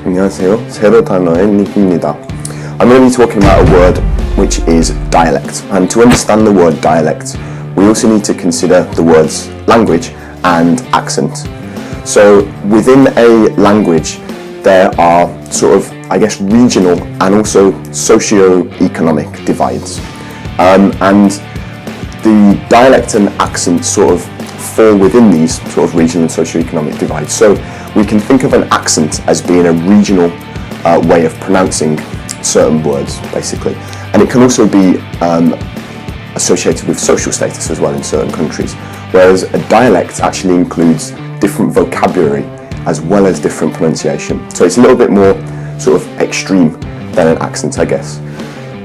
안녕하세요. 새로 단어의 닉입니다. I'm going to be talking about a word which is dialect. And to understand the word dialect, we also need to consider the words language and accent. So within a language, there are sort of, I guess, regional and also socio-economic divides. Um, and the dialect and accent sort of fall within these sort of regional and socio-economic divides. So we can think of an accent as being a regional uh, way of pronouncing certain words, basically. And it can also be um, associated with social status as well in certain countries. Whereas a dialect actually includes different vocabulary as well as different pronunciation. So it's a little bit more sort of extreme than an accent, I guess.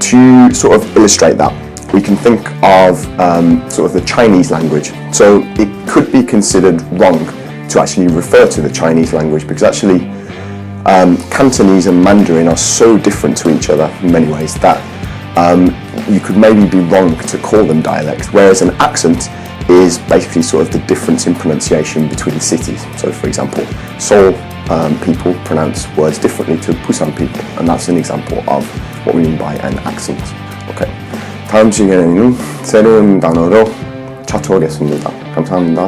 To sort of illustrate that, we can think of um, sort of the Chinese language. So it could be considered wrong to actually refer to the Chinese language because actually um, Cantonese and Mandarin are so different to each other in many ways that um, you could maybe be wrong to call them dialect, whereas an accent is basically sort of the difference in pronunciation between cities. So, for example, Seoul um, people pronounce words differently to Busan people, and that's an example of what we mean by an accent. Okay. 다음 시간에는 새로운 단어로 찾아오겠습니다. 감사합니다.